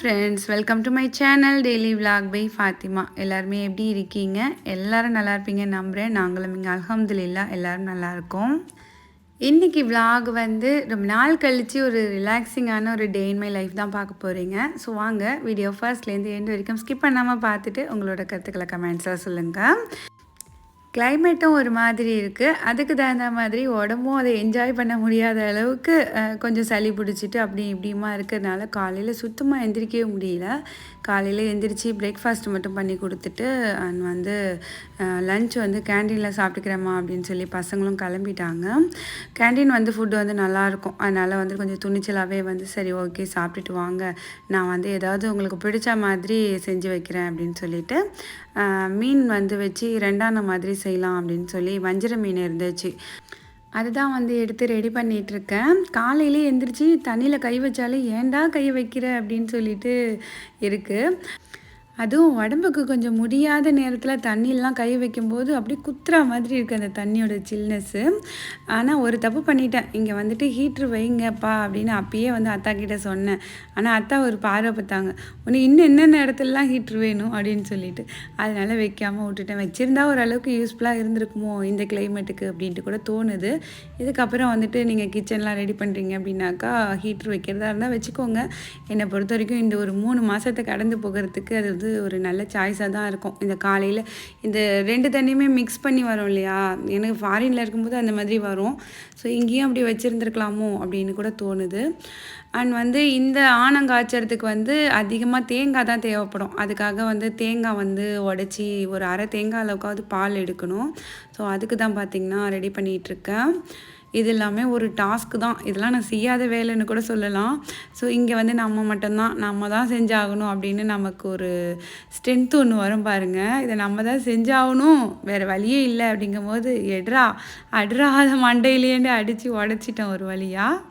Friends welcome to my channel daily vlog by Fathima எல்லாருமே எப்படி இருக்கீங்க? எல்லோரும் நல்லா இருப்பீங்க நம்புகிறேன் நாங்களும் இங்கே அல்ஹம்துலில்லா எல்லோரும் நல்லாயிருக்கோம் இன்றைக்கி vlog வந்து ரொம்ப நாள் கழித்து ஒரு ரிலாக்ஸிங்கான ஒரு டே இன் மை லைஃப் தான் பார்க்க போகிறீங்க ஸோ வாங்க வீடியோ ஃபர்ஸ்ட்லேருந்து எண்டு வரைக்கும் ஸ்கிப் பண்ணாமல் பார்த்துட்டு உங்களோட கருத்துக்களை கமெண்ட்ஸாக சொல்லுங்கள் கிளைமேட்டும் ஒரு மாதிரி இருக்குது அதுக்கு தகுந்த மாதிரி உடம்பும் அதை என்ஜாய் பண்ண முடியாத அளவுக்கு கொஞ்சம் சளி பிடிச்சிட்டு அப்படி இப்படியுமா இருக்கிறதுனால காலையில் சுத்தமாக எந்திரிக்கவே முடியல. காலையில் எந்திரிச்சு பிரேக்ஃபாஸ்ட் மட்டும் பண்ணி கொடுத்துட்டு அண்ட் வந்து லஞ்ச் வந்து கேண்டீனில் சாப்பிட்டுக்கிறேம்மா அப்படின்னு சொல்லி பசங்களும் கிளம்பிட்டாங்க. கேண்டீன் வந்து ஃபுட்டு வந்து நல்லாயிருக்கும் அதனால் வந்து கொஞ்சம் துணிச்சலாகவே வந்து சரி ஓகே சாப்பிட்டுட்டு வாங்க. நான் வந்து ஏதாவது உங்களுக்கு பிடிச்ச மாதிரி செஞ்சு வைக்கிறேன் அப்படின்னு சொல்லிட்டு மீன் வந்து வச்சு ரெண்டான மாதிரி செய்யலாம் அப்படின்னு சொல்லி வஞ்சிர மீன் இருந்துச்சு. அதுதான் வந்து எடுத்து ரெடி பண்ணிட்டு இருக்கேன் காலையிலே எந்திரிச்சு தண்ணியில் கை வச்சாலே ஏன்டா கை வைக்கிற அப்படின்னு சொல்லிட்டு இருக்குது அதுவும் உடம்புக்கு கொஞ்சம் முடியாத நேரத்தில் தண்ணியெலாம் கை வைக்கும்போது அப்படியே குத்துற மாதிரி இருக்குது அந்த தண்ணியோட சில்னஸ்ஸு ஆனால் ஒரு தப்பு பண்ணிட்டேன். இங்கே வந்துட்டு ஹீட்ரு வைங்கப்பா அப்படின்னு அப்பயே வந்து அத்தா கிட்டே சொன்னேன். ஆனால் அத்தா ஒரு பார்வை பார்த்தாங்க. உனக்கு இன்னும் என்னென்ன இடத்துலலாம் ஹீட்ரு வேணும்? அப்படின்னு சொல்லிட்டு. அதனால் வைக்காமல் விட்டுட்டேன். வச்சுருந்தா ஓரளவுக்கு யூஸ்ஃபுல்லாக இருந்திருக்குமோ இந்த கிளைமேட்டுக்கு அப்படின்ட்டு கூட தோணுது. இதுக்கப்புறம் வந்துட்டு நீங்கள் கிச்சன்லாம் ரெடி பண்ணுறீங்க அப்படின்னாக்கா ஹீட்ரு வைக்கிறதா இருந்தால் வச்சுக்கோங்க. என்னை பொறுத்த வரைக்கும் இந்த ஒரு மூணு மாதத்தை கடந்து போகிறதுக்கு அது வந்து ஒரு நல்ல சாய்ஸாக தான் இருக்கும். இந்த காலையில் இந்த ரெண்டு தண்ணியுமே மிக்ஸ் பண்ணி வரும் இல்லையா? எனக்கு ஃபாரினில் இருக்கும்போது அந்த மாதிரி வரும். ஸோ இங்கேயும் அப்படி வச்சுருந்துருக்கலாமோ அப்படின்னு கூட தோணுது. அண்ட் வந்து இந்த ஆனங்காய்ச்சறதுக்கு வந்து அதிகமாக தேங்காய் தான் தேவைப்படும். அதுக்காக வந்து தேங்காய் வந்து உடச்சி ஒரு அரை தேங்காய் அளவுக்காவது பால் எடுக்கணும். ஸோ அதுக்கு தான் பார்த்திங்கன்னா ரெடி பண்ணிகிட்ருக்கேன் இது எல்லாமே ஒரு டாஸ்க்கு தான். இதெல்லாம் நான் செய்யாத வேலைன்னு கூட சொல்லலாம். ஸோ இங்கே வந்து நம்ம மட்டும்தான் நம்ம தான் செஞ்சாகணும் அப்படின்னு நமக்கு ஒரு ஸ்ட்ரென்த் ஒன்று வரும் பாருங்கள் இதை நம்ம தான் செஞ்சாகணும். வேறு வழியே இல்லை அப்படிங்கும்போது எட்ரா அட்ரா அதை மண்டையிலேருந்து அடித்து உடச்சிட்டேன் ஒரு வழியாக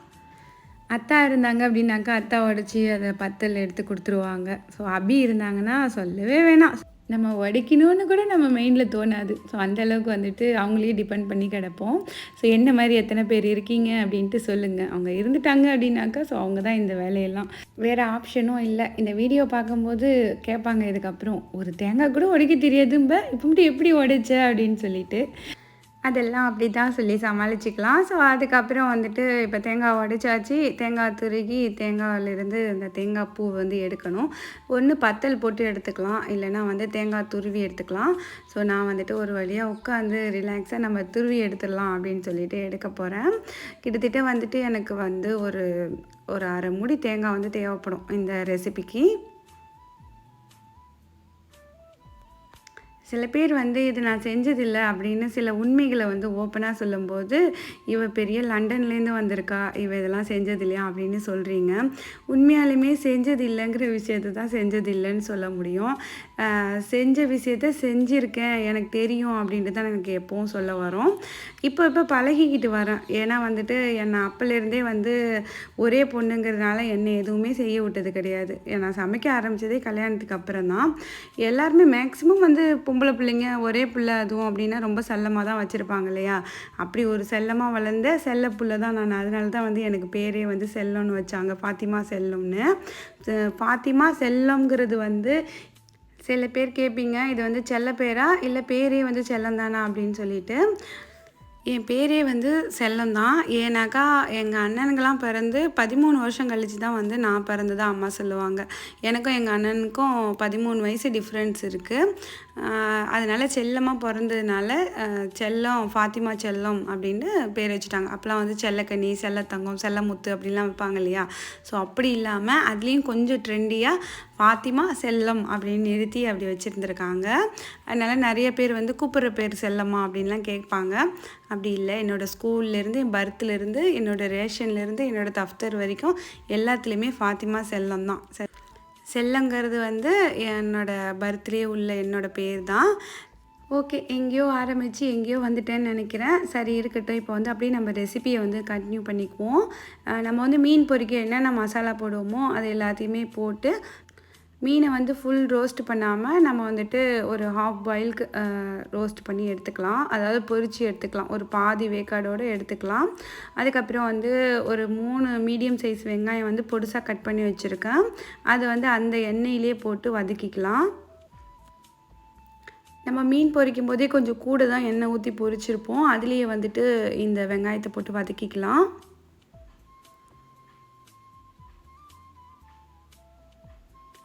அத்தா இருந்தாங்க அப்படின்னாக்கா அத்தா உடச்சி அதை பத்தல் எடுத்து கொடுத்துருவாங்க. ஸோ அபி இருந்தாங்கன்னா சொல்லவே வேணாம். நம்ம உடைக்கணும்னு கூட நம்ம மெயினில் தோணாது. ஸோ அந்தளவுக்கு வந்துட்டு அவங்களே டிபெண்ட் பண்ணி கிடப்போம். ஸோ என்ன மாதிரி எத்தனை பேர் இருக்கீங்க அப்படின்ட்டு சொல்லுங்கள் அவங்க இருந்துட்டாங்க அப்படின்னாக்கா ஸோ அவங்க தான் இந்த வேலையெல்லாம். வேறு ஆப்ஷனும் இல்லை. இந்த வீடியோ பார்க்கும்போது கேட்பாங்க இதுக்கப்புறம் ஒரு தேங்காய் கூட உடைக்க தெரியாதும்ப. இப்போ மட்டும் எப்படி உடைச்ச? அப்படின்னு சொல்லிட்டு. அதெல்லாம் அப்படி தான் சொல்லி சமாளிச்சுக்கலாம். ஸோ அதுக்கப்புறம் வந்துட்டு இப்போ தேங்காய் உடைச்சாச்சு. தேங்காய் துருகி தேங்காயிலிருந்து அந்த தேங்காய் பூ வந்து எடுக்கணும். ஒன்று பத்தல் போட்டு எடுத்துக்கலாம். இல்லைன்னா வந்து தேங்காய் துருவி எடுத்துக்கலாம். ஸோ நான் வந்துட்டு ஒரு வழியாக உட்காந்து ரிலாக்ஸாக நம்ம துருவி எடுத்துடலாம் அப்படின்னு சொல்லிட்டு எடுக்க போகிறேன் கிட்டத்தட்ட வந்துட்டு எனக்கு வந்து ஒரு ஒரு அரை மூடி தேங்காய் வந்து தேவைப்படும் இந்த ரெசிபிக்கு சில பேர் வந்து இது நான் செஞ்சதில்லை அப்படின்னு சில உண்மைகளை வந்து ஓப்பனாக சொல்லும்போது இவ பெரிய லண்டன்லேருந்து வந்திருக்கா இவ இதெல்லாம் செஞ்சதில்லையா? அப்படின்னு சொல்கிறீங்க உண்மையாலுமே செஞ்சதில்லைங்கிற விஷயத்தை தான் செஞ்சதில்லைன்னு சொல்ல முடியும். செஞ்ச விஷயத்த செஞ்சுருக்கேன் எனக்கு தெரியும் அப்படின்ட்டு தான் எனக்கு எப்பவும் சொல்ல வரும். இப்போ இப்போ பழகிக்கிட்டு வரேன். ஏன்னா வந்துட்டு என்னை அப்போலேருந்தே வந்து ஒரே பொண்ணுங்கிறதுனால என்னை எதுவுமே செய்ய விட்டது கிடையாது. நான் சமைக்க ஆரம்பித்ததே கல்யாணத்துக்கு அப்புறம் தான். எல்லாருமே மேக்ஸிமம் வந்து பொம்பளை பிள்ளைங்க ஒரே பிள்ளை அதுவும் அப்படின்னா ரொம்ப செல்லமாக தான் வச்சுருப்பாங்க இல்லையா? அப்படி ஒரு செல்லமாக வளர்ந்த செல்ல புள்ள தான் நான். அதனால தான் வந்து எனக்கு பேரே வந்து செல்லம்னு வச்சாங்க. ஃபாத்திமா செல்லம்னு. ஃபாத்திமா செல்லம்ங்கிறது வந்து சில பேர் கேட்பீங்க இது வந்து செல்ல பேரா? இல்லை பேரே வந்து செல்லம் தானா? அப்படின்னு சொல்லிட்டு. என் பேரே வந்து செல்லம் தான். ஏன்னாக்கா எங்கள் அண்ணனுங்கெல்லாம் பிறந்து பதிமூணு வருஷம் கழிச்சு தான் வந்து நான் பிறந்ததாக அம்மா சொல்லுவாங்க. எனக்கும் எங்கள் அண்ணனுக்கும் பதிமூணு வயசு டிஃப்ரென்ஸ் இருக்குது அதனால் செல்லமாக பிறந்ததுனால செல்லம் ஃபாத்திமா செல்லம் அப்படின்னு பேர் வச்சுட்டாங்க. அப்போலாம் வந்து செல்லக்கனி செல்லத்தங்கம் செல்லமுத்து அப்படிலாம் வைப்பாங்க இல்லையா? ஸோ அப்படி இல்லாமல் அதுலேயும் கொஞ்சம் ட்ரெண்டியாக ஃபாத்திமா செல்லம் அப்படின்னு நிறுத்தி அப்படி வச்சுருந்துருக்காங்க. அதனால் நிறைய பேர் வந்து கூப்பிட்ற பேர் செல்லம்மா அப்படின்லாம் கேட்பாங்க. அப்படி இல்லை. என்னோடய ஸ்கூல்லேருந்து என் பர்த்லேருந்து என்னோடய ரேஷன்லேருந்து என்னோடய தஃப்தர் வரைக்கும் எல்லாத்துலேயுமே ஃபாத்திமா செல்லம் தான். செ- செல்லங்கிறது வந்து என்னோடய பர்த்டே உள்ள என்னோட பேர் தான் ஓகே எங்கேயோ ஆரம்பித்து எங்கேயோ வந்துட்டேன்னு நினைக்கிறேன். சரி இருக்கட்டும். இப்போ வந்து அப்படியே நம்ம ரெசிபியை வந்து கண்டினியூ பண்ணிக்குவோம். நம்ம வந்து மீன் பொறிக்க என்னென்ன மசாலா போடுவோமோ அது எல்லாத்தையுமே போட்டு மீனை வந்து ஃபுல் ரோஸ்ட் பண்ணாமல் நம்ம வந்துட்டு ஒரு ஹாஃப் பாயிலுக்கு ரோஸ்ட் பண்ணி எடுத்துக்கலாம். அதாவது பொரித்து எடுத்துக்கலாம். ஒரு பாதி வேக்காடோடு எடுத்துக்கலாம். அதுக்கப்புறம் வந்து ஒரு மூணு மீடியம் சைஸ் வெங்காயம் வந்து பொடிசாக கட் பண்ணி வச்சுருக்கேன். அதை வந்து அந்த எண்ணெயிலே போட்டு வதக்கிக்கலாம். நம்ம மீன் பொரிக்கும் போதே கொஞ்சம் கூட தான் எண்ணெய் ஊற்றி பொரிச்சிருப்போம். அதுலேயே வந்துட்டு இந்த வெங்காயத்தை போட்டு வதக்கிக்கலாம்.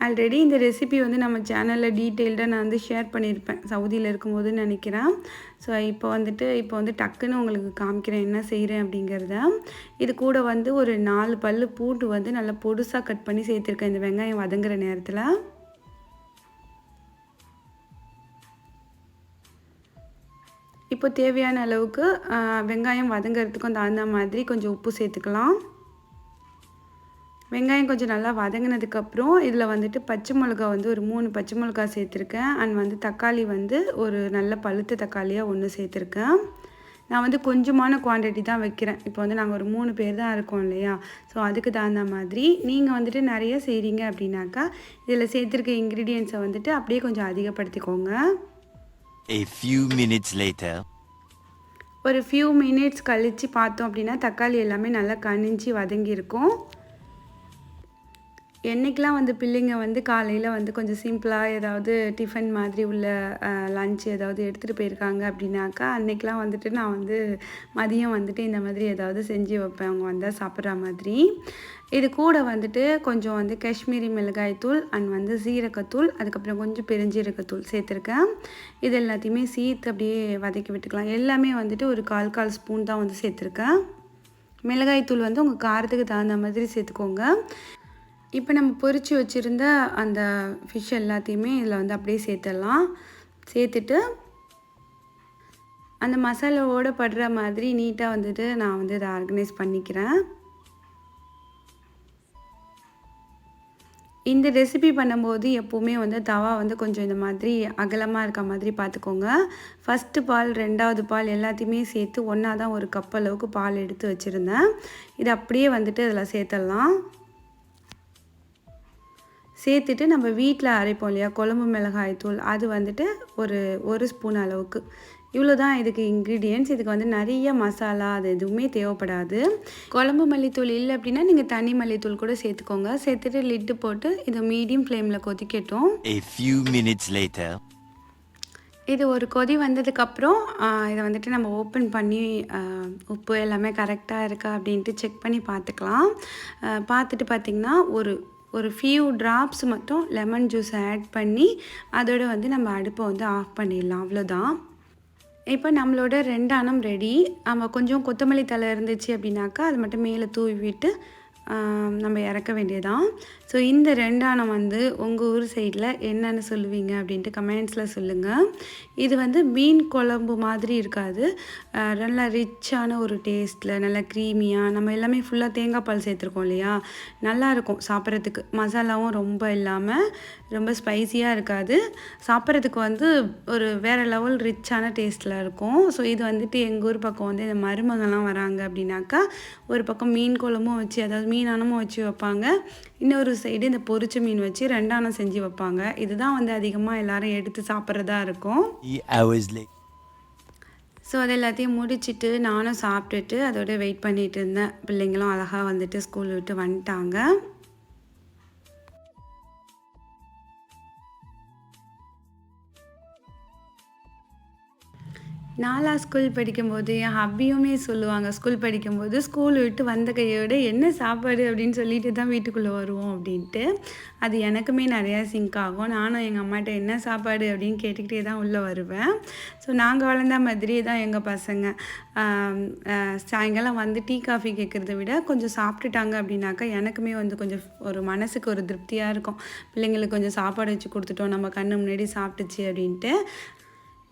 ஆல்ரெடி இந்த ரெசிபி வந்து நம்ம சேனலில் டீட்டெயில்டாக நான் வந்து ஷேர் பண்ணியிருப்பேன் சவுதியில் இருக்கும்போது நினைக்கிறேன். ஸோ இப்போ வந்துட்டு இப்போ வந்து டக்குன்னு உங்களுக்கு காமிக்கிறேன் என்ன செய்கிறேன் அப்படிங்கிறத. இது கூட வந்து ஒரு நாலு பல் பூண்டு வந்து நல்லா பொடுசாக கட் பண்ணி சேர்த்துருக்கேன் இந்த வெங்காயம் வதங்குற நேரத்தில். இப்போ தேவையான அளவுக்கு வெங்காயம் வதங்கிறதுக்கும் தகுந்த மாதிரி கொஞ்சம் உப்பு சேர்த்துக்கலாம். வெங்காயம் கொஞ்சம் நல்லா வதங்கினதுக்கப்புறம் இதில் வந்துட்டு பச்சை மிளகா வந்து ஒரு மூணு பச்சை மிளகா சேர்த்துருக்கேன். அண்ட் வந்து தக்காளி வந்து ஒரு நல்ல பழுத்த தக்காளியாக ஒன்று சேர்த்துருக்கேன். நான் வந்து கொஞ்சமான குவான்டிட்டி தான் வைக்கிறேன். இப்போ வந்து நாங்கள் ஒரு மூணு பேர் தான் இருக்கோம் இல்லையா? ஸோ அதுக்கு தகுந்த மாதிரி நீங்கள் வந்துட்டு நிறைய செய்கிறீங்க அப்படின்னாக்கா இதில் சேர்த்துருக்க இன்க்ரீடியன்ஸை வந்துட்டு அப்படியே கொஞ்சம் அதிகப்படுத்திக்கோங்க. A few minutes later. ஒரு ஃபியூ மினிட்ஸ் கழித்து பார்த்தோம் அப்படின்னா தக்காளி எல்லாமே நல்லா கனிஞ்சு வதங்கியிருக்கும். என்றைக்கெலாம் வந்து பிள்ளைங்க வந்து காலையில் வந்து கொஞ்சம் சிம்பிளாக ஏதாவது டிஃபன் மாதிரி உள்ள லஞ்ச் ஏதாவது எடுத்துகிட்டு போயிருக்காங்க அப்படின்னாக்கா அன்றைக்கெலாம் வந்துட்டு நான் வந்து மதியம் வந்துட்டு இந்த மாதிரி ஏதாவது செஞ்சு வைப்பேன். அவங்க வந்தால் சாப்பிட்ற மாதிரி. இது கூட வந்துட்டு கொஞ்சம் வந்து காஷ்மீரி மிளகாய்த்தூள் அண்ட் வந்து சீரகத்தூள் அதுக்கப்புறம் கொஞ்சம் பெருஞ்சீரகத்தூள் சேர்த்துருக்கேன். இது எல்லாத்தையுமே சீர்த்து அப்படியே வதக்கி விட்டுக்கலாம். எல்லாமே வந்துட்டு ஒரு கால் கால் ஸ்பூன் தான் வந்து சேர்த்துருக்கேன். மிளகாய்த்தூள் வந்து உங்கள் காரத்துக்கு தகுந்த மாதிரி சேர்த்துக்கோங்க. இப்போ நம்ம பொரித்து வச்சுருந்த அந்த ஃபிஷ் எல்லாத்தையுமே இதில் வந்து அப்படியே சேர்த்துடலாம். சேர்த்துட்டு அந்த மசாலாவோடு படுற மாதிரி நீட்டாக வந்துட்டு நான் வந்து இதை ஆர்கனைஸ் பண்ணிக்கிறேன். இந்த ரெசிபி பண்ணும்போது எப்போவுமே வந்து தவா வந்து கொஞ்சம் இந்த மாதிரி அகலமாக இருக்க மாதிரி பார்த்துக்கோங்க. ஃபஸ்ட்டு பால் ரெண்டாவது பால் எல்லாத்தையுமே சேர்த்து ஒன்றா தான் ஒரு கப் அளவுக்கு பால் எடுத்து வச்சுருந்தேன். இது அப்படியே வந்துட்டு இதில் சேர்த்துடலாம். சேர்த்துட்டு நம்ம வீட்டில் அரைப்போம் இல்லையா? குழம்பு மிளகாய் தூள். அது வந்துட்டு ஒரு ஒரு ஸ்பூன் அளவுக்கு. இவ்வளோ தான் இதுக்கு இன்க்ரீடியன்ட்ஸ் இதுக்கு வந்து நிறைய மசாலா அது எதுவுமே தேவைப்படாது. குழம்பு மல்லித்தூள் இல்லை அப்படின்னா நீங்கள் தனி மல்லித்தூள் கூட சேர்த்துக்கோங்க. சேர்த்துட்டு லிட்டு போட்டு இதை மீடியம் ஃப்ளேமில் கொதிக்கட்டும். இது ஒரு கொதி வந்ததுக்கப்புறம் இதை வந்துட்டு நம்ம ஓப்பன் பண்ணி உப்பு எல்லாமே கரெக்டாக இருக்கா அப்படின்ட்டு செக் பண்ணி பார்த்துக்கலாம். பார்த்துட்டு பார்த்திங்கன்னா ஒரு ஒரு ஃபியூ ட்ராப்ஸ் மட்டும் லெமன் ஜூஸை ஆட் பண்ணி அதோட வந்து நம்ம அடுப்பை வந்து ஆஃப் பண்ணிடலாம். அவ்வளோதான் இப்போ நம்மளோட ரெண்டானம் ரெடி நம்ம கொஞ்சம் கொத்தமல்லி தலை இருந்துச்சு அப்படின்னாக்கா அது மட்டும் மேலே தூவி விட்டு நம்ம இறக்க வேண்டியதான் ஸோ இந்த ரெண்டானம் வந்து உங்கள் ஊர் சைடில் என்னென்னு சொல்லுவீங்க அப்படின்ட்டு கமெண்ட்ஸில் சொல்லுங்கள் இது வந்து மீன் குழம்பு மாதிரி இருக்காது. நல்லா ரிச்சான ஒரு டேஸ்ட்டில் நல்லா க்ரீமியாக நம்ம எல்லாமே ஃபுல்லாக தேங்காய் பால் சேர்த்துருக்கோம் இல்லையா? நல்லாயிருக்கும் சாப்பிட்றதுக்கு. மசாலாவும் ரொம்ப இல்லாமல் ரொம்ப ஸ்பைசியாக இருக்காது. சாப்பிட்றதுக்கு வந்து ஒரு வேறு லெவல் ரிச்சான டேஸ்ட்டில் இருக்கும். ஸோ இது வந்துட்டு எங்கள் ஊர் பக்கம் வந்து இந்த மருமகள்லாம் வராங்க அப்படின்னாக்கா ஒரு பக்கம் மீன் குழம்பும் வச்சு அதாவது மீனானமும் வச்சு வைப்பாங்க. இன்னொரு சைடு இந்த பொரிச்ச மீன் வச்சு ரெண்டானம் செஞ்சு வைப்பாங்க. இதுதான் வந்து அதிகமாக எல்லாரும் எடுத்து சாப்பிட்றதா இருக்கும். ஸோ அது எல்லாத்தையும் முடிச்சிட்டு நானும் சாப்பிட்டுட்டு அதோட வெயிட் பண்ணிட்டு இருந்தேன். பிள்ளைங்களும் அழகாக வந்துட்டு ஸ்கூல் விட்டு வந்துட்டாங்க. நாலா ஸ்கூல் படிக்கும்போது என் ஹப்பியுமே சொல்லுவாங்க ஸ்கூல் படிக்கும்போது ஸ்கூல் விட்டு வந்த கையோட என்ன சாப்பாடு? அப்படின்னு சொல்லிட்டு தான் வீட்டுக்குள்ளே வருவோம் அப்படின்ட்டு. அது எனக்குமே நிறையா சிங்க் ஆகும். நானும் எங்கள் அம்மாட்ட என்ன சாப்பாடு? அப்படின்னு கேட்டுக்கிட்டே தான் உள்ளே வருவேன். ஸோ நாங்கள் வளர்ந்த மாதிரியே தான் எங்கள் பசங்க. சாயங்காலம் வந்து டீ காஃபி கேட்குறத விட கொஞ்சம் சாப்பிட்டுட்டாங்க அப்படின்னாக்கா எனக்குமே வந்து கொஞ்சம் ஒரு மனசுக்கு ஒரு திருப்தியாக இருக்கும். பிள்ளைங்களுக்கு கொஞ்சம் சாப்பாடு வச்சு கொடுத்துட்டோம். நம்ம கண்ணு முன்னாடி சாப்பிட்டுச்சு அப்படின்ட்டு.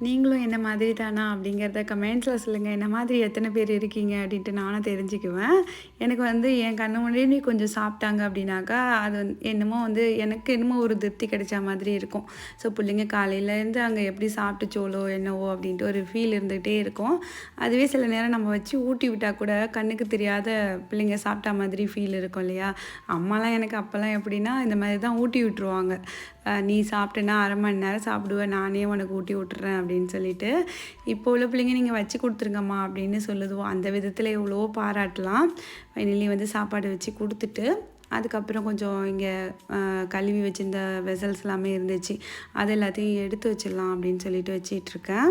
நீங்களும் என்ன மாதிரி தானா அப்படிங்கிறத கமெண்ட்ஸில் சொல்லுங்கள் என்ன மாதிரி எத்தனை பேர் இருக்கீங்க அப்படின்ட்டு நானும் தெரிஞ்சுக்குவேன். எனக்கு வந்து என் கண்ணு முன்னாடி கொஞ்சம் சாப்பிட்டாங்க அப்படின்னாக்கா அது வந்து என்னமோ வந்து எனக்கு என்னமோ ஒரு திருப்தி கிடைச்ச மாதிரி இருக்கும். ஸோ பிள்ளைங்க காலையிலேருந்து அங்கே எப்படி சாப்பிட்டுச்சோலோ என்னவோ அப்படின்ட்டு ஒரு ஃபீல் இருந்துகிட்டே இருக்கும். அதுவே சில நேரம் நம்ம வச்சு ஊட்டி விட்டால் கூட கண்ணுக்கு தெரியாத பிள்ளைங்க சாப்பிட்டா மாதிரி ஃபீல் இருக்கும் இல்லையா? அம்மாலாம் எனக்கு அப்போல்லாம் எப்படின்னா இந்த மாதிரி தான் ஊட்டி விட்டுருவாங்க. நீ சாப்பிட்டேன்னா அரை மணி நேரம் சாப்பிடுவேன் நானே உனக்கு ஊட்டி விட்டுறேன் அப்படின்னு சொல்லிட்டு இப்போ உள்ள பிள்ளைங்க நீங்கள் வச்சு கொடுத்துருங்கம்மா அப்படின்னு சொல்லுதுவோம் அந்த விதத்தில் எவ்வளோ பாராட்டலாம். ஃபைனலி வந்து சாப்பாடு வச்சு கொடுத்துட்டு அதுக்கப்புறம் கொஞ்சம் இங்கே கழுவி வச்சுருந்த வெசல்ஸ் எல்லாமே இருந்துச்சு. அது எல்லாத்தையும் எடுத்து வச்சிடலாம் அப்படின்னு சொல்லிட்டு வச்சிட்ருக்கேன்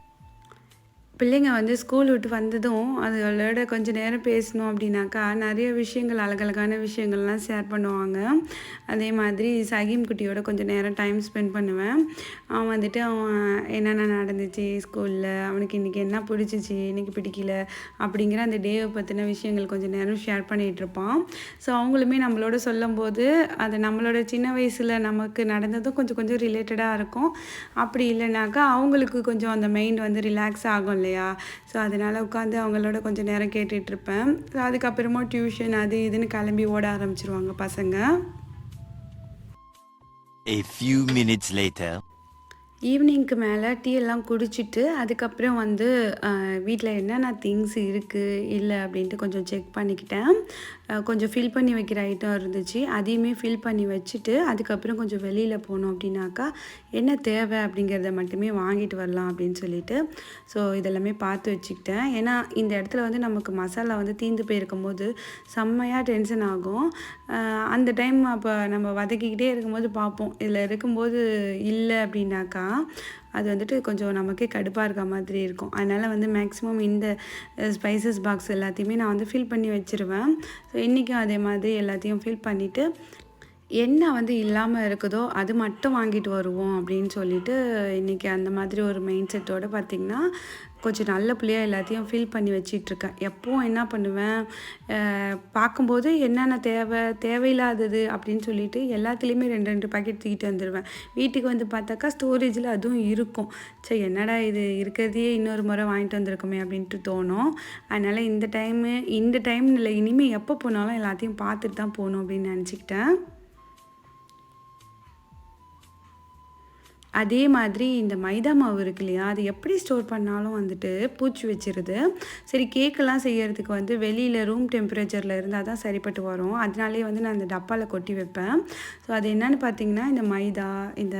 பிள்ளைங்க வந்து ஸ்கூல் விட்டு வந்ததும் அதுகளோட கொஞ்சம் நேரம் பேசணும் அப்படின்னாக்கா நிறைய விஷயங்கள் அழகழகான விஷயங்கள்லாம் ஷேர் பண்ணுவாங்க. அதே மாதிரி சகீம் குட்டியோட கொஞ்சம் நேரம் டைம் ஸ்பெண்ட் பண்ணுவேன். அவன் வந்துட்டு அவன் என்னென்ன நடந்துச்சு ஸ்கூலில் அவனுக்கு இன்றைக்கி என்ன பிடிச்சிச்சு இன்றைக்கி பிடிக்கல அப்படிங்கிற அந்த டேவை பற்றின விஷயங்கள் கொஞ்சம் நேரம் ஷேர் பண்ணிகிட்டு இருப்பான். ஸோ அவங்களுமே நம்மளோட சொல்லும்போது அது நம்மளோட சின்ன வயசில் நமக்கு நடந்ததும் கொஞ்சம் கொஞ்சம் ரிலேட்டடாக இருக்கும். அப்படி இல்லைனாக்கா அவங்களுக்கு கொஞ்சம் அந்த மைண்ட் வந்து ரிலாக்ஸ் ஆகும் இல்லையா ஸோ அதனால் உட்காந்து அவங்களோட கொஞ்சம் நேரம் ஸோ அதுக்கப்புறமா டியூஷன் அது இதுன்னு கிளம்பி ஓட ஆரம்பிச்சிருவாங்க பசங்க. A few minutes later. ஈவினிங்க்கு மேலே டீ எல்லாம் குடிச்சிட்டு அதுக்கப்புறம் வந்து வீட்டில் என்னென்ன திங்ஸ் இருக்குது இல்லை அப்படின்ட்டு கொஞ்சம் செக் பண்ணிக்கிட்டேன். கொஞ்சம் ஃபில் பண்ணி வைக்கிற ஐட்டம் இருந்துச்சு. அதையுமே ஃபில் பண்ணி வச்சுட்டு அதுக்கப்புறம் கொஞ்சம் வெளியில் போனோம் அப்படின்னாக்கா என்ன தேவை அப்படிங்கிறத மட்டுமே வாங்கிட்டு வரலாம் அப்படின்னு சொல்லிட்டு ஸோ இதெல்லாமே பார்த்து வச்சுக்கிட்டேன். ஏன்னா இந்த இடத்துல வந்து நமக்கு மசாலா வந்து தீந்து போயிருக்கும் போது செம்மையாக டென்ஷன் ஆகும் அந்த டைம் அப்போ நம்ம வதக்கிக்கிட்டே இருக்கும்போது பார்ப்போம். இதில் இருக்கும்போது இல்லை அப்படின்னாக்கா அது வந்துட்டு கொஞ்சம் நமக்கே கடுப்பாக இருக்க மாதிரி இருக்கும். அதனால் வந்து மேக்ஸிமம் இந்த ஸ்பைசஸ் பாக்ஸ் எல்லாத்தையுமே நான் வந்து ஃபில் பண்ணி வச்சுருவேன். ஸோ இன்றைக்கும் அதே மாதிரி எல்லாத்தையும் ஃபில் பண்ணிவிட்டு என்ன வந்து இல்லாமல் இருக்குதோ அது மட்டும் வாங்கிட்டு வருவோம் அப்படின்னு சொல்லிட்டு இன்றைக்கி அந்த மாதிரி ஒரு மைண்ட் செட்டோடு பார்த்திங்கன்னா கொஞ்சம் நல்ல பிள்ளையாக எல்லாத்தையும் ஃபீல் பண்ணி வச்சிட்ருக்கேன். எப்போவும் என்ன பண்ணுவேன்? பார்க்கும்போது என்னென்ன தேவை தேவையில்லாதது அப்படின்னு சொல்லிட்டு எல்லாத்துலேயுமே ரெண்டு ரெண்டு பாக்கெட் தூக்கிட்டு வந்துடுவேன் வீட்டுக்கு வந்து பார்த்தாக்கா ஸ்டோரேஜில் அதுவும் இருக்கும். சரி என்னடா இது? இருக்கிறதையே இன்னொரு முறை வாங்கிட்டு வந்திருக்கோமே அப்படின்ட்டு தோணும். அதனால் இந்த டைமு இந்த டைம் இல்லை இனிமேல் எப்போ போனாலும் எல்லாத்தையும் பார்த்துட்டு தான் போகணும் அப்படின்னு நினச்சிக்கிட்டேன். அதே மாதிரி இந்த மைதா மாவு இருக்கு இல்லையா அது எப்படி ஸ்டோர் பண்ணாலும் வந்துட்டு பூச்சி வச்சிருது. சரி கேக்கெல்லாம் செய்கிறதுக்கு வந்து வெளியில் ரூம் டெம்பரேச்சரில் இருந்தால் தான் சரிப்பட்டு வரும். அதனாலே வந்து நான் அந்த டப்பாவில் கொட்டி வைப்பேன். ஸோ அது என்னென்னு பார்த்தீங்கன்னா இந்த மைதா இந்த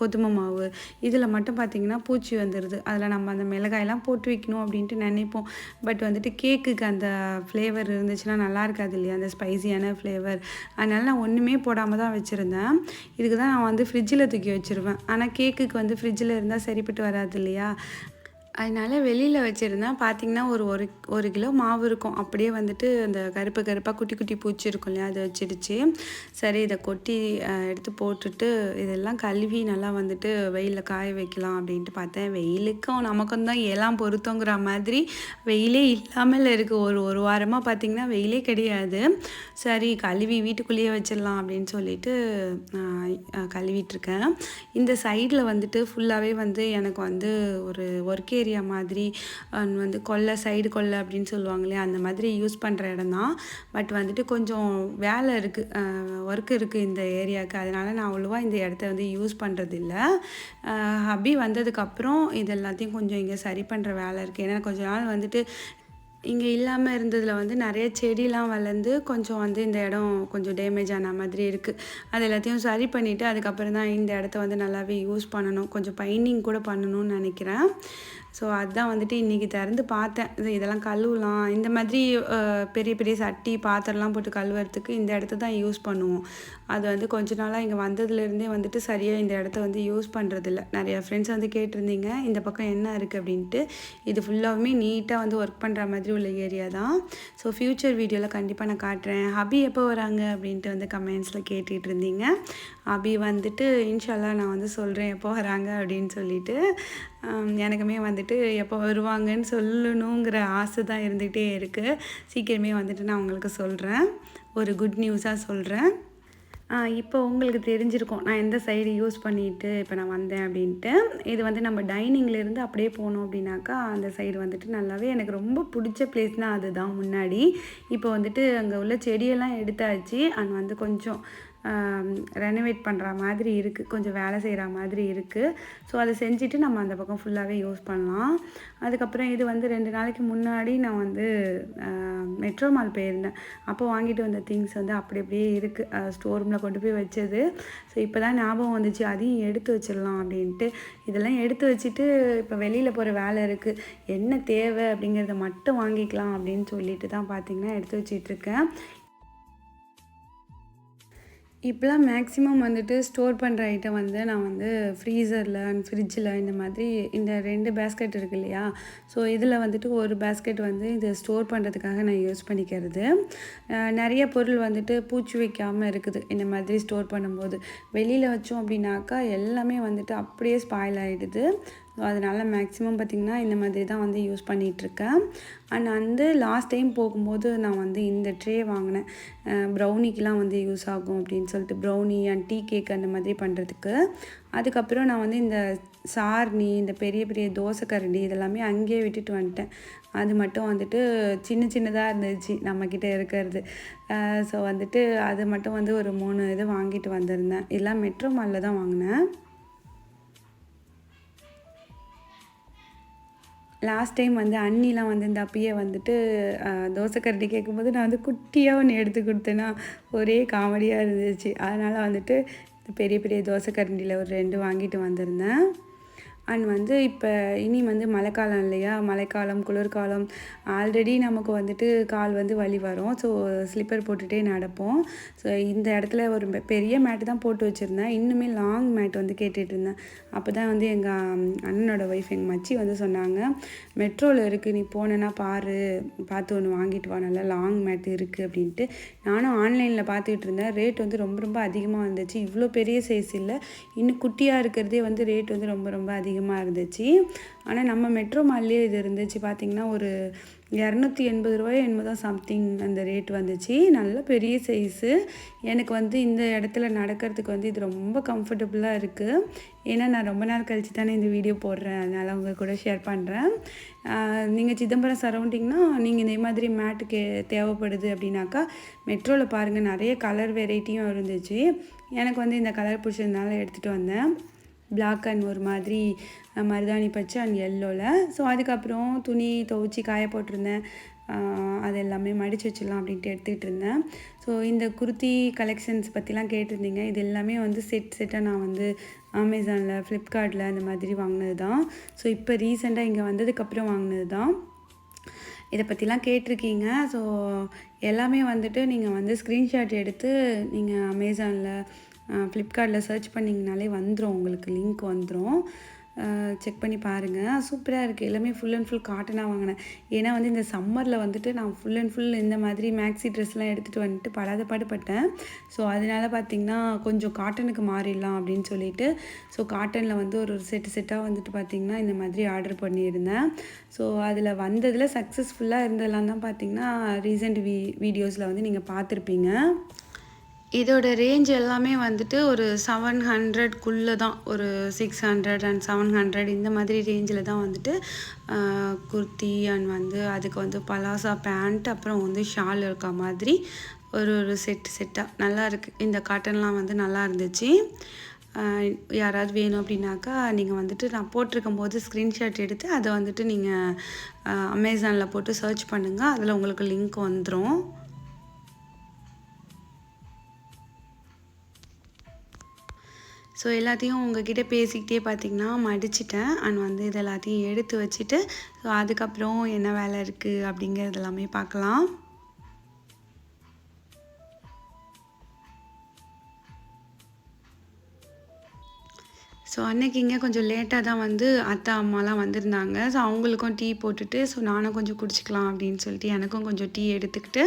கோதுமை மாவு இதில் மட்டும் பார்த்தீங்கன்னா பூச்சி வந்துடுது. அதில் நம்ம அந்த மிளகாயெல்லாம் போட்டு வைக்கணும் அப்படின்ட்டு நினைப்போம். பட் வந்துட்டு கேக்குக்கு அந்த ஃப்ளேவர் இருந்துச்சுன்னா நல்லா இருக்காது இல்லையா? அந்த ஸ்பைசியான ஃப்ளேவர் அதனால் நான் ஒன்றுமே போடாமல் தான் வச்சுருந்தேன். இதுக்கு தான் நான் வந்து ஃப்ரிட்ஜில் தூக்கி வச்சுருவேன். ஆனால் கேக்குக்கு வந்து ஃப்ரிட்ஜில் இருந்தால் சரிப்பட்டு வராது இல்லையா? அதனால வெளியில் வச்சுருந்தா பார்த்தீங்கன்னா ஒரு ஒரு ஒரு கிலோ மாவு இருக்கும். அப்படியே வந்துட்டு அந்த கருப்பு கருப்பாக குட்டி குட்டி பூச்சி இருக்கும் இல்லையா? அதை வச்சிடுச்சு. சரி இதை கொட்டி எடுத்து போட்டுட்டு இதெல்லாம் கழுவி நல்லா வந்துட்டு வெயிலில் காய வைக்கலாம் அப்படின்ட்டு பார்த்தேன். வெயிலுக்கும் நமக்கும் தான் எல்லாம் பொருத்தங்கிற மாதிரி வெயிலே இல்லாமல் இருக்குது ஒரு ஒரு வாரமாக பார்த்தீங்கன்னா வெயிலே கிடையாது. சரி கழுவி வீட்டுக்குள்ளேயே வச்சிடலாம் அப்படின்னு சொல்லிட்டு ஆஹ், கழுவிட்டுருக்கேன் இந்த சைடில் வந்துட்டு ஃபுல்லாகவே வந்து எனக்கு வந்து ஒரு ஒர்க் ஏரியா மாதிரி வந்து கொல்லை சைடு கொல்லை அப்படின்னு சொல்லுவாங்க இல்லையா அந்த மாதிரி யூஸ் பண்ணுற இடம் தான். பட் வந்துட்டு கொஞ்சம் வேலை இருக்குது ஒர்க் இருக்குது இந்த ஏரியாவுக்கு. அதனால் நான் அவ்வளோவா இந்த இடத்த வந்து யூஸ் பண்ணுறதில்ல ஹபி வந்ததுக்கப்புறம் இது எல்லாத்தையும் கொஞ்சம் இங்கே சரி பண்ணுற வேலை இருக்குது ஏன்னா கொஞ்ச நாள் வந்துட்டு இங்கே இல்லாமல் இருந்ததில் வந்து நிறைய செடிலாம் வளர்ந்து கொஞ்சம் வந்து இந்த இடம் கொஞ்சம் டேமேஜ் ஆன மாதிரி இருக்குது அது எல்லாத்தையும் சரி பண்ணிவிட்டு அதுக்கப்புறம் தான் இந்த இடத்த வந்து நல்லாவே யூஸ் பண்ணணும். கொஞ்சம் பைண்டிங் கூட பண்ணணும்னு நினைக்கிறேன். ஸோ அதுதான் வந்துட்டு இன்றைக்கி திறந்து பார்த்தேன். இது இதெல்லாம் கழுவலாம். இந்த மாதிரி பெரிய பெரிய சட்டி பாத்திரம்லாம் போட்டு கழுவுறதுக்கு இந்த இடத்த தான் யூஸ் பண்ணுவோம். அது வந்து கொஞ்ச நாளாக இங்கே வந்ததுலேருந்தே வந்துட்டு சரியாக இந்த இடத்த வந்து யூஸ் பண்ணுறதில்ல நிறையா ஃப்ரெண்ட்ஸ் வந்து கேட்டிருந்தீங்க. இந்த பக்கம் என்ன இருக்குது அப்படின்ட்டு. இது ஃபுல்லாகவுமே நீட்டாக வந்து ஒர்க் பண்ணுற மாதிரி உள்ள ஏரியா தான். ஸோ ஃப்யூச்சர் வீடியோவில் கண்டிப்பாக நான் காட்டுறேன். ஹபி எப்போ வராங்க அப்படின்ட்டு வந்து கமெண்ட்ஸில் கேட்டுகிட்டு இருந்தீங்க. ஹபி வந்துட்டு இன்ஷால்லா நான் வந்து சொல்கிறேன் எப்போ வராங்க? அப்படின்னு சொல்லிட்டு எனக்குமே வந்துட்டு எப்போ வருவாங்கன்னு சொல்லணுங்கிற ஆசை தான் இருந்துகிட்டே இருக்குது சீக்கிரமே வந்துட்டு நான் உங்களுக்கு சொல்கிறேன் ஒரு குட் நியூஸாக சொல்கிறேன் இப்போ உங்களுக்கு தெரிஞ்சிருக்கும். நான் எந்த சைடு யூஸ் பண்ணிவிட்டு இப்போ நான் வந்தேன் அப்படின்ட்டு. இது வந்து நம்ம டைனிங்லேருந்து அப்படியே போனோம் அப்படின்னாக்கா அந்த சைடு வந்துட்டு நல்லாவே எனக்கு ரொம்ப பிடிச்ச பிளேஸ்னால் அதுதான் முன்னாடி. இப்போ வந்துட்டு அங்கே உள்ள செடியெல்லாம் எடுத்தாச்சு. அண்ட் வந்து கொஞ்சம் ரெனோவேட் பண்ணுற மாதிரி இருக்குது கொஞ்சம் வேலை செய்கிற மாதிரி இருக்குது ஸோ அதை செஞ்சுட்டு நம்ம அந்த பக்கம் ஃபுல்லாகவே யூஸ் பண்ணலாம். அதுக்கப்புறம் இது வந்து ரெண்டு நாளைக்கு முன்னாடி நான் வந்து மெட்ரோ மால் போயிருந்தேன். அப்போ வாங்கிட்டு வந்த திங்ஸ் வந்து அப்படி அப்படியே இருக்குது ஸ்டோர் ரூமில் கொண்டு போய் வச்சது. ஸோ இப்போ தான் ஞாபகம் வந்துச்சு. அதையும் எடுத்து வச்சிடலாம் அப்படின்ட்டு. இதெல்லாம் எடுத்து வச்சுட்டு இப்போ வெளியில் போகிற வேலை இருக்குது என்ன தேவை அப்படிங்கிறத மட்டும் வாங்கிக்கலாம் அப்படின்னு சொல்லிட்டு தான் பார்த்தீங்கன்னா எடுத்து வச்சிட்ருக்கேன் இப்போலாம் மேக்ஸிமம் வந்துட்டு ஸ்டோர் பண்ணுற ஐட்டம் வந்து நான் வந்து ஃப்ரீசரில் அண்ட் ஃப்ரிட்ஜில் இந்த மாதிரி இந்த ரெண்டு பேஸ்கெட் இருக்கு இல்லையா? ஸோ இதில் வந்துட்டு ஒரு பேஸ்கெட் வந்து இதை ஸ்டோர் பண்ணுறதுக்காக நான் யூஸ் பண்ணிக்கிறது. நிறைய பொருள் வந்துட்டு பூச்சி வைக்காமல் இருக்குது இந்த மாதிரி ஸ்டோர் பண்ணும்போது. வெளியில் வச்சோம் அப்படின்னாக்கா எல்லாமே வந்துட்டு அப்படியே ஸ்பாயில் ஆகிடுது ஸோ அதனால் மேக்ஸிமம் பார்த்திங்கன்னா இந்த மாதிரி தான் வந்து யூஸ் பண்ணிகிட்ருக்கேன் அண்ட் வந்து லாஸ்ட் டைம் போகும்போது நான் வந்து இந்த ட்ரே வாங்கினேன். ப்ரௌனிக்கெலாம் வந்து யூஸ் ஆகும் அப்படின்னு சொல்லிட்டு ப்ரௌனி அண்ட் டீ கேக் அந்த மாதிரி பண்ணுறதுக்கு அதுக்கப்புறம் நான் வந்து இந்த சார்னி இந்த பெரிய பெரிய தோசை கரண்டி இதெல்லாமே அங்கேயே விட்டுட்டு வந்துட்டேன். அது மட்டும் வந்துட்டு சின்ன சின்னதாக இருந்துச்சு நம்மக்கிட்ட இருக்கிறது. ஸோ வந்துட்டு அது மட்டும் வந்து ஒரு மூணு இது வாங்கிட்டு வந்திருந்தேன். எல்லாம் மெட்ரோ மாலில் தான் வாங்கினேன். லாஸ்ட் டைம் வந்து அண்ணிலாம் வந்து இந்த அப்பயே வந்துட்டு தோசை தோசைக்கரண்டி கேட்கும்போது நான் வந்து குட்டியாக ஒன்று எடுத்து கொடுத்தேன்னா ஒரே காமெடியாக இருந்துச்சு. அதனால் வந்துட்டு பெரிய பெரிய பெரிய தோசைக்கரண்டியில் ஒரு ரெண்டு வாங்கிட்டு வந்திருந்தேன். அண்ட் வந்து இப்போ இனி வந்து மழைக்காலம் இல்லையா? மழைக்காலம் குளிர்காலம் ஆல்ரெடி நமக்கு வந்துட்டு கால் வந்து வலி வரும். ஸோ ஸ்லிப்பர் போட்டுகிட்டே நடப்போம். ஸோ இந்த இடத்துல ஒரு பெரிய மேட்டு தான் போட்டு வச்சுருந்தேன். இன்னுமே லாங் மேட் வந்து கேட்டுட்டு இருந்தேன். அப்போ தான் வந்து எங்கள் அண்ணனோட ஒய்ஃப் எங்கள் மச்சி வந்து சொன்னாங்க மெட்ரோவில் இருக்குது நீ போனேன்னா பாரு. பார்த்து ஒன்று வாங்கிட்டு வா. நல்லா லாங் மேட் இருக்குது அப்படின்ட்டு நானும் ஆன்லைனில் பார்த்துக்கிட்டு இருந்தேன். ரேட் வந்து ரொம்ப ரொம்ப அதிகமாக வந்துச்சு. இவ்வளோ பெரிய சைஸ் இல்லை. இன்னும் குட்டியாக இருக்கிறதே வந்து ரேட் வந்து ரொம்ப ரொம்ப அதிகம் அதிகமாக இருந்துச்சு. ஆனால் நம்ம மெட்ரோ மால்லேயே இது இருந்துச்சு. பார்த்திங்கன்னா ஒரு இரநூத்தி எண்பது ரூபாய் என்னமோ சம்திங் அந்த ரேட் வந்துச்சு. நல்ல பெரிய சைஸு எனக்கு வந்து இந்த இடத்துல நடக்கிறதுக்கு வந்து இது ரொம்ப கம்ஃபர்டபுளாக இருக்குது ஏன்னா நான் ரொம்ப நாள் கழிச்சு தானே இந்த வீடியோ போடுறேன். அதனால் உங்க கூட ஷேர் பண்ணுறேன் நீங்கள் சிதம்பரம் சரௌண்டிங்னா நீங்கள் இந்த மாதிரி மேட்டு கே தேவைப்படுது அப்படின்னாக்கா மெட்ரோவில் பாருங்கள் நிறைய கலர் வெரைட்டியும் இருந்துச்சு. எனக்கு வந்து இந்த கலர் பிடிச்சதுனால எடுத்துகிட்டு வந்தேன். பிளாக் அண்ட் ஒரு மாதிரி மருதாணி பச்சை அண்ட் எல்லோவில் ஸோ அதுக்கப்புறம் துணி துவைச்சி காய போட்டிருந்தேன். அது எல்லாமே மடித்து வச்சிடலாம் அப்படின்ட்டு எடுத்துக்கிட்டு இருந்தேன். ஸோ இந்த குர்த்தி கலெக்ஷன்ஸ் பற்றிலாம் கேட்டிருந்தீங்க. இது எல்லாமே வந்து செட் செட்டாக நான் வந்து அமேசானில் ஃப்ளிப்கார்ட்டில் அந்த மாதிரி வாங்கினது தான் ஸோ இப்போ ரீசெண்டாக இங்கே வந்ததுக்கப்புறம் வாங்கினது தான் இதை பற்றிலாம் கேட்டிருக்கீங்க. ஸோ எல்லாமே வந்துட்டு நீங்கள் வந்து ஸ்க்ரீன்ஷாட் எடுத்து நீங்கள் அமேசானில் ஃப்ளிப்கார்ட்டில் சர்ச் பண்ணிங்கனாலே வந்துடும் உங்களுக்கு லிங்க் வந்துடும் செக் பண்ணி பாருங்கள் சூப்பராக இருக்குது எல்லாமே ஃபுல் அண்ட் ஃபுல் காட்டனாக வாங்கினேன். ஏன்னா வந்து இந்த சம்மரில் வந்துட்டு நான் ஃபுல் அண்ட் ஃபுல் இந்த மாதிரி மேக்ஸி ட்ரெஸ்லாம் எடுத்துகிட்டு வந்துட்டு படாத பாடுபட்டேன். ஸோ அதனால பார்த்திங்கன்னா கொஞ்சம் காட்டனுக்கு மாறிடலாம் அப்படின்னு சொல்லிட்டு ஸோ காட்டனில் வந்து ஒரு செட்டு செட்டாக வந்துட்டு பார்த்திங்கன்னா இந்த மாதிரி ஆர்டர் பண்ணியிருந்தேன். ஸோ அதில் வந்ததில் சக்ஸஸ்ஃபுல்லாக இருந்ததெல்லாம் தான் பார்த்திங்கன்னா ரீசெண்ட் வீ வீடியோஸில் வந்து நீங்கள் பார்த்துருப்பீங்க இதோட ரேஞ்ச் எல்லாமே வந்துட்டு ஒரு செவன் ஹண்ட்ரட்குள்ளே தான் ஒரு six hundred and seven hundred இந்த மாதிரி ரேஞ்சில் தான் வந்துட்டு குர்த்தி அண்ட் வந்து அதுக்கு வந்து பலாசா பேண்ட் அப்புறம் வந்து ஷால் இருக்க மாதிரி ஒரு ஒரு செட் செட்டாக நல்லா இருக்குது இந்த காட்டன்லாம் வந்து நல்லா இருந்துச்சு. யாராவது வேணும் அப்படின்னாக்கா நீங்கள் வந்துட்டு நான் போட்டிருக்கும் போது ஸ்க்ரீன்ஷாட் எடுத்து அதை வந்துட்டு நீங்கள் அமேசானில் போட்டு சர்ச் பண்ணுங்கள் அதில் உங்களுக்கு லிங்க் வந்துடும் ஸோ எல்லாத்தையும் உங்ககிட்ட பேசிக்கிட்டே பார்த்தீங்கன்னா மடிச்சிட்டேன். அண்ட் வந்து இது எல்லாத்தையும் எடுத்து வச்சுட்டு ஸோ அதுக்கப்புறம் என்ன வேலை இருக்குது அப்படிங்கிறது எல்லாமே பார்க்கலாம். ஸோ அன்னைக்கு இங்கே கொஞ்சம் லேட்டாக தான் வந்து அத்தை அம்மாலாம் வந்திருந்தாங்க. ஸோ அவங்களுக்கும் டீ போட்டுட்டு ஸோ நானும் கொஞ்சம் குடிச்சிக்கலாம் அப்படின்னு சொல்லிட்டு எனக்கும் கொஞ்சம் டீ எடுத்துக்கிட்டு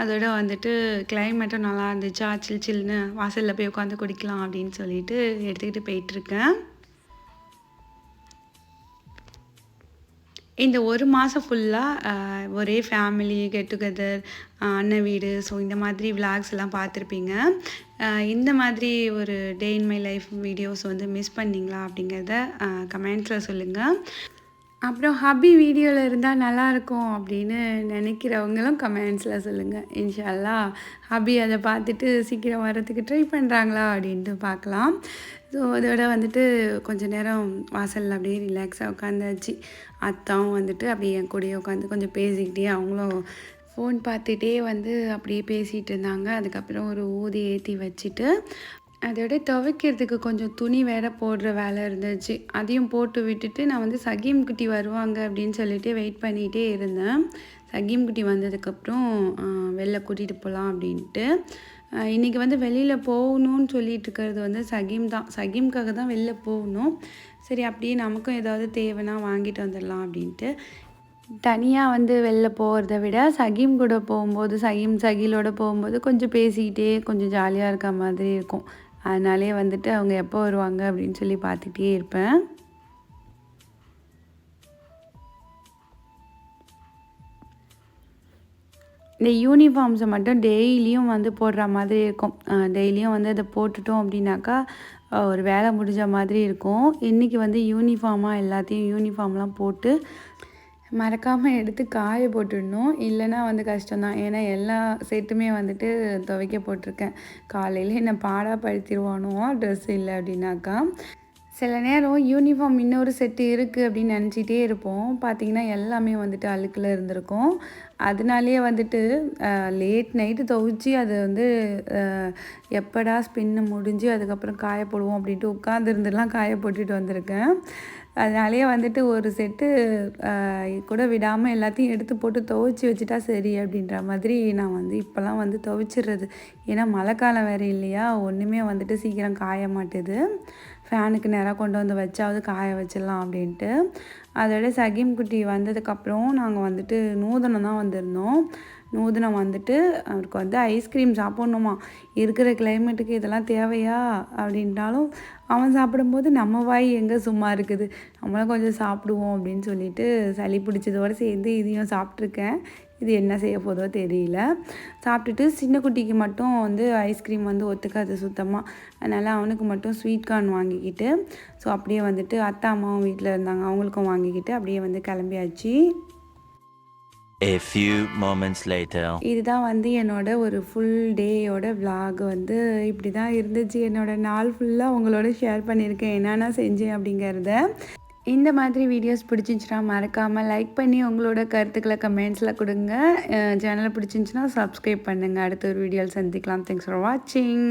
அதோட வந்துட்டு கிளைமேட்டும் நல்லா இருந்துச்சா? சில் சில்னு வாசலில் போய் உட்காந்து குடிக்கலாம் அப்படின்னு சொல்லிட்டு எடுத்துக்கிட்டு போயிட்டுருக்கேன். இந்த ஒரு மாதம் ஃபுல்லாக ஒரே ஃபேமிலி கெட் டுகெதர் அண்ணன் வீடு ஸோ இந்த மாதிரி விளாக்ஸ் எல்லாம் பார்த்துருப்பீங்க. இந்த மாதிரி ஒரு day in my life videos வந்து மிஸ் பண்ணீங்களா அப்படிங்கிறத கமெண்ட்ஸில் சொல்லுங்கள் அப்புறம் ஹபி வீடியோவில் இருந்தால் நல்லாயிருக்கும் அப்படின்னு நினைக்கிறவங்களும் கமெண்ட்ஸில் சொல்லுங்கள் இன்ஷால்லா ஹபி அதை பார்த்துட்டு சீக்கிரம் வர்றதுக்கு ட்ரை பண்ணுறாங்களா அப்படின்ட்டு பார்க்கலாம். ஸோ அதோட வந்துட்டு கொஞ்ச நேரம் வாசலில் அப்படியே ரிலாக்ஸாக உட்காந்தாச்சு. அத்தாவும் வந்துட்டு அப்படியே என் கூடயே உட்காந்து கொஞ்சம் பேசிக்கிட்டே அவங்களும் ஃபோன் பார்த்துட்டே வந்து அப்படியே பேசிகிட்டு இருந்தாங்க. அதுக்கப்புறம் ஒரு ஊதி ஏற்றி வச்சுட்டு அதோட துவைக்கிறதுக்கு கொஞ்சம் துணி வேற போடுற வேலை இருந்துச்சு. அதையும் போட்டு விட்டுட்டு நான் வந்து சகீம் குட்டி வருவாங்க அப்படின்னு சொல்லிட்டு வெயிட் பண்ணிகிட்டே இருந்தேன். சகீம் குட்டி வந்ததுக்கப்புறம் வெளில கூட்டிகிட்டு போகலாம் அப்படின்ட்டு. இன்றைக்கி வந்து வெளியில் போகணும்னு சொல்லிட்டு இருக்கிறது வந்து சகீம் தான். சகீம்காக தான் வெளில போகணும். சரி அப்படியே நமக்கும் ஏதாவது தேவைன்னா வாங்கிட்டு வந்துடலாம் அப்படின்ட்டு. தனியாக வந்து வெளில போகிறத விட சகீம் கூட போகும்போது சகீம் சகிலோட போகும்போது கொஞ்சம் பேசிக்கிட்டே கொஞ்சம் ஜாலியாக இருக்க மாதிரி இருக்கும். அதனாலே வந்துட்டு அவங்க எப்போ வருவாங்க அப்படின்னு சொல்லி பார்த்துக்கிட்டே இருப்பேன். இந்த யூனிஃபார்ம்ஸை மட்டும் டெய்லியும் வந்து போடுற மாதிரி இருக்கும். டெய்லியும் வந்து அதை போட்டுட்டோம் அப்படின்னாக்கா ஒரு வேலை முடிஞ்ச மாதிரி இருக்கும். இன்றைக்கி வந்து யூனிஃபார்மாக எல்லாத்தையும் யூனிஃபார்ம்லாம் போட்டு மறக்காமல் எடுத்து காய போட்டுடணும். இல்லைன்னா வந்து கஷ்டம்தான். ஏன்னா எல்லா செட்டுமே வந்துட்டு துவைக்க போட்டிருக்கேன். காலையில் என்னை பாடா படுத்திடுவானோ ட்ரெஸ் இல்லை அப்படின்னாக்கா. சில நேரம் யூனிஃபார்ம் இன்னொரு செட்டு இருக்குது அப்படின்னு நினச்சிட்டே இருப்போம். பார்த்திங்கன்னா எல்லாமே வந்துட்டு அழுக்கில் இருந்திருக்கும். அதனாலேயே வந்துட்டு லேட் நைட்டு துவைச்சி அது வந்து எப்படா ஸ்பின்னு முடிஞ்சு அதுக்கப்புறம் காய போடுவோம் அப்படின்ட்டு உட்காந்துருந்துலாம் காய போட்டுட்டு வந்திருக்கேன். அதனாலேயே வந்துட்டு ஒரு செட்டு கூட விடாமல் எல்லாத்தையும் எடுத்து போட்டு துவைச்சி வச்சுட்டா சரி அப்படின்ற மாதிரி நான் வந்து இப்போல்லாம் வந்து துவைச்சிடுறது ஏன்னா மழை காலம் வேறு இல்லையா? ஒன்றுமே வந்துட்டு சீக்கிரம் காய மாட்டேது. ஃபேனுக்கு நேராக கொண்டு வந்து வச்சாவது காய வச்சிடலாம் அப்படின்ட்டு. அதோட சகிம் குட்டி வந்ததுக்கப்புறம் நாங்கள் வந்துட்டு நூதனம் தான் வந்திருந்தோம். நூதனம் வந்துட்டு அவருக்கு வந்து ஐஸ்கிரீம் சாப்பிட்ணுமா? இருக்கிற கிளைமேட்டுக்கு இதெல்லாம் தேவையா? அப்படின்ட்டாலும் அவன் சாப்பிடும்போது நம்ம வாய் எங்கே சும்மா இருக்குது? நம்மளும் கொஞ்சம் சாப்பிடுவோம் அப்படின்னு சொல்லிட்டு சளி பிடிச்சதோடு சேர்ந்து இதையும் சாப்பிட்ருக்கேன் இது என்ன செய்ய போதோ தெரியல. சாப்பிட்டுட்டு சின்ன குட்டிக்கு மட்டும் வந்து ஐஸ்கிரீம் வந்து ஒத்துக்காது சுத்தமாக அதனால் அவனுக்கு மட்டும் ஸ்வீட் கார்ன் வாங்கிக்கிட்டு ஸோ அப்படியே வந்துட்டு அத்தா அம்மாவும் வீட்டில் இருந்தாங்க. அவங்களுக்கும் வாங்கிக்கிட்டு அப்படியே வந்து கிளம்பியாச்சு. A few moments later. இதுதான் வந்து என்னோட ஒரு ஃபுல் டேயோட vlog வந்து இப்படி தான் இருந்துச்சு. என்னோட நாள் ஃபுல்லாக உங்களோட ஷேர் பண்ணியிருக்கேன். என்னென்ன செஞ்சேன் அப்படிங்கிறத இந்த மாதிரி வீடியோஸ் பிடிச்சிருந்துச்சுன்னா மறக்காமல் லைக் பண்ணி உங்களோட கருத்துக்களை கமெண்ட்ஸில் கொடுங்க. சேனலை பிடிச்சிருந்துச்சுன்னா சப்ஸ்கிரைப் பண்ணுங்கள் அடுத்த ஒரு வீடியோவில் சந்திக்கலாம். தேங்க்ஸ் ஃபார் வாட்சிங்